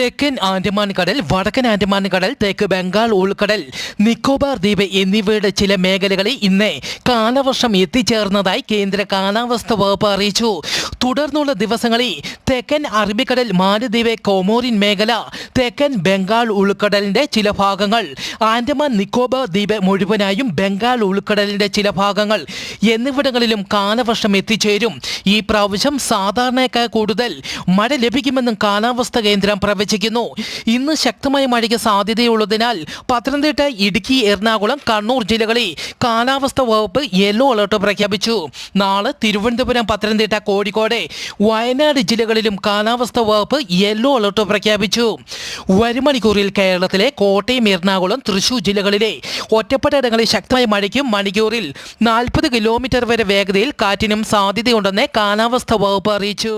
തെക്കൻ ആൻഡമാൻ കടൽ വടക്കൻ ആൻഡമാൻ കടൽ തെക്ക് ബംഗാൾ ഉൾക്കടൽ നിക്കോബാർ ദ്വീപ് എന്നിവയുടെ ചില മേഖലകളിൽ ഇന്ന് കാലവർഷം എത്തിച്ചേർന്നതായി കേന്ദ്ര കാലാവസ്ഥ വകുപ്പ് അറിയിച്ചു. തുടർന്നുള്ള ദിവസങ്ങളിൽ തെക്കൻ അറബിക്കടൽ മാലദ്വീപ് കോമോറിൻ മേഖല തെക്കൻ ബംഗാൾ ഉൾക്കടലിന്റെ ചില ഭാഗങ്ങൾ ആൻഡമാൻ നിക്കോബാർ ദ്വീപ് മുഴുവനായും ബംഗാൾ ഉൾക്കടലിന്റെ ചില ഭാഗങ്ങൾ എന്നിവിടങ്ങളിലും കാലവർഷം എത്തിച്ചേരും. ഈ പ്രാവശ്യം സാധാരണയേക്കാൾ കൂടുതൽ മഴ ലഭിക്കുമെന്നും കാലാവസ്ഥ കേന്ദ്രം പ്രവചിക്കുന്നു ഇന്ന് ശക്തമായ മഴയ്ക്ക് സാധ്യതയുള്ളതിനാൽ പത്തനംതിട്ട ഇടുക്കി എറണാകുളം കണ്ണൂർ ജില്ലകളിൽ കാലാവസ്ഥ വകുപ്പ് യെല്ലോ അലർട്ട് പ്രഖ്യാപിച്ചു. നാളെ തിരുവനന്തപുരം പത്തനംതിട്ട കോഴിക്കോട് വയനാട് ജില്ലകളിലും കാലാവസ്ഥ വകുപ്പ് യെല്ലോ അലർട്ട് പ്രഖ്യാപിച്ചു. വരും മണിക്കൂറിൽ കേരളത്തിലെ കോട്ടയം എറണാകുളം തൃശൂർ ജില്ലകളിലെ ഒറ്റപ്പെട്ട ഇടങ്ങളിൽ ശക്തമായ മഴയ്ക്കും മണിക്കൂറിൽ നാൽപ്പത് കിലോമീറ്റർ വരെ വേഗതയിൽ കാറ്റിനും സാധ്യതയുണ്ടെന്ന് കാലാവസ്ഥ വകുപ്പ് അറിയിച്ചു.